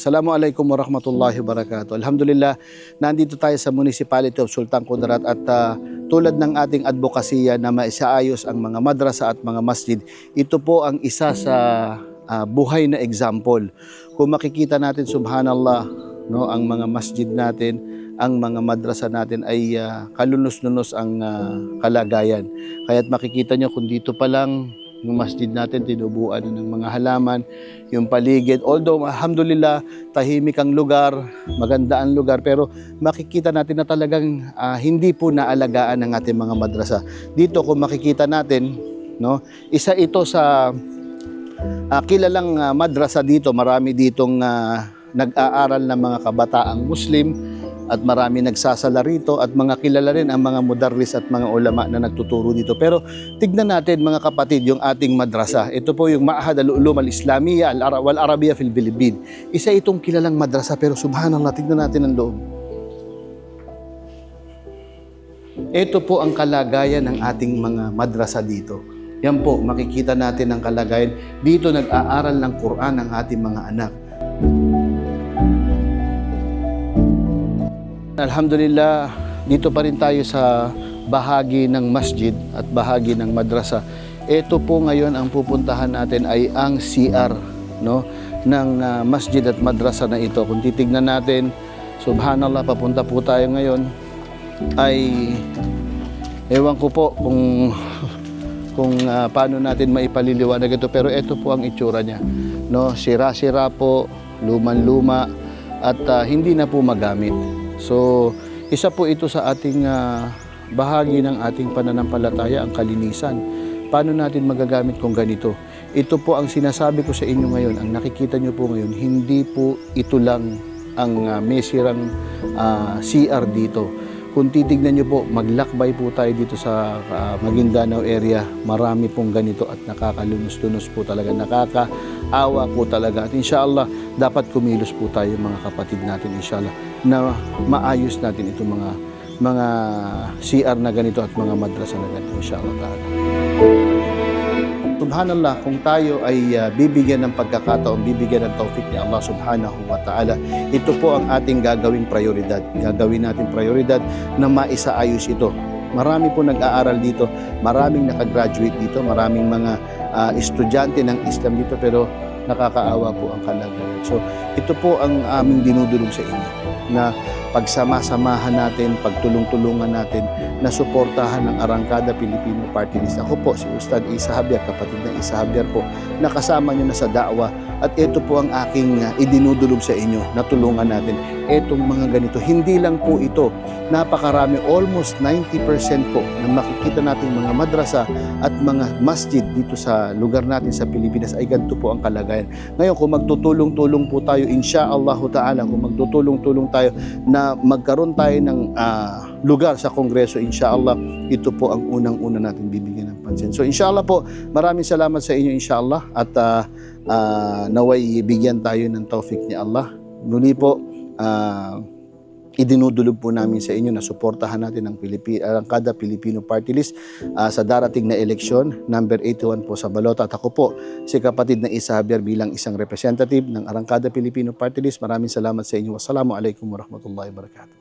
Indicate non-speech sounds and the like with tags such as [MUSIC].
Assalamualaikum warahmatullahi wabarakatuh. Alhamdulillah, nandito tayo sa Municipality of Sultan Kudarat at ah, tulad ng ating advokasya na maisaayos ang mga madrasa at mga masjid, ito po ang isa sa ah, buhay na example. Kung makikita natin, subhanallah, no, ang mga masjid natin, ang mga madrasa natin ay ah, kalunos-lunos ang ah, kalagayan. Kaya't makikita nyo kung dito pa lang yung masjid natin tinubuan ng mga halaman, yung paligid. Although alhamdulillah tahimik ang lugar, maganda ang lugar pero makikita natin na talagang ah, hindi po naalagaan ng ating mga madrasa. Dito kung makikita natin, no, isa ito sa ah, kilalang ah, madrasa dito, marami ditong ah, nag-aaral ng mga kabataang Muslim at marami nagsasala rito at mga kilala rin ang mga mudarris at mga ulama na nagtuturo dito. Pero tignan natin mga kapatid yung ating madrasa. Ito po yung Ma'had al-Ulum al-Islamiyya al wal Arabiyya fil Bilibid. Isa itong kilalang madrasa pero subhanallah tignan natin ang loob. Ito po ang kalagayan ng ating mga madrasa dito. Yan po, makikita natin ang kalagayan. Dito nag-aaral ng Quran ang ating mga anak. Alhamdulillah, dito pa rin tayo sa bahagi ng masjid at bahagi ng madrasa. Ito po ngayon ang pupuntahan natin ay ang CR no ng ah, masjid at madrasa na ito. Kung titignan natin, subhanallah papunta po tayo ngayon ay ewan ko po kung [LAUGHS] kung ah, paano natin maipaliliwanag ito pero ito po ang itsura niya. No, sira-sira po, luman-luma at ah, hindi na po magamit. So, isa po ito sa ating ah, bahagi ng ating pananampalataya, ang kalinisan. Paano natin magagamit kung ganito? Ito po ang sinasabi ko sa inyo ngayon, ang nakikita nyo po ngayon, hindi po ito lang ang ah, may sirang ah, CR dito. Kung titignan nyo po, maglakbay po tayo dito sa ah, Maguindanao area. Marami pong ganito at nakakalunos-lunos po talaga. Nakakaawa po talaga. At inshallah, dapat kumilos po tayo mga kapatid natin inshallah na maayos natin itong mga mga CR na ganito at mga madrasa na ganito inshallah ta'ala. Subhanallah, kung tayo ay ah, bibigyan ng pagkakataon, bibigyan ng taufik ni Allah subhanahu wa ta'ala, ito po ang ating gagawing prioridad. Gagawin natin prioridad na maisaayos ito. Marami po nag-aaral dito, maraming nakagraduate dito, maraming mga ah, estudyante ng Islam dito, pero nakakaawa po ang kalagayan. So, ito po ang aming dinudulog sa inyo na pagsama-samahan natin, pagtulong-tulungan natin, na suportahan ng Arangkada Pilipino Party List. Ako po, si Ustad Isa Javier, kapatid ng Isa Javier po, nakasama nyo na sa da'wa at ito po ang aking uh, idinudulog sa inyo na tulungan natin. Etong mga ganito, hindi lang po ito, napakarami, almost 90% po na makikita natin mga madrasa at mga masjid dito sa lugar natin sa Pilipinas ay ganito po ang kalagayan. Ngayon, kung magtutulong-tulong po tayo, insya Allah ta'ala, kung magtutulong-tulong tayo na magkaroon tayo ng ah, lugar sa Kongreso, insya Allah, ito po ang unang-una natin bibigyan ng pansin. So insya Allah po, maraming salamat sa inyo insya Allah at ah, ah, naway bigyan tayo ng taufik ni Allah. Muli po, ah, idinudulog po namin sa inyo na suportahan natin ang Pilipi, Arangkada Filipino Party List ah, sa darating na eleksyon, number 81 po sa balota. At ako po, si kapatid na Isa bilang isang representative ng Arangkada Filipino Party List. Maraming salamat sa inyo. Wassalamualaikum warahmatullahi wabarakatuh.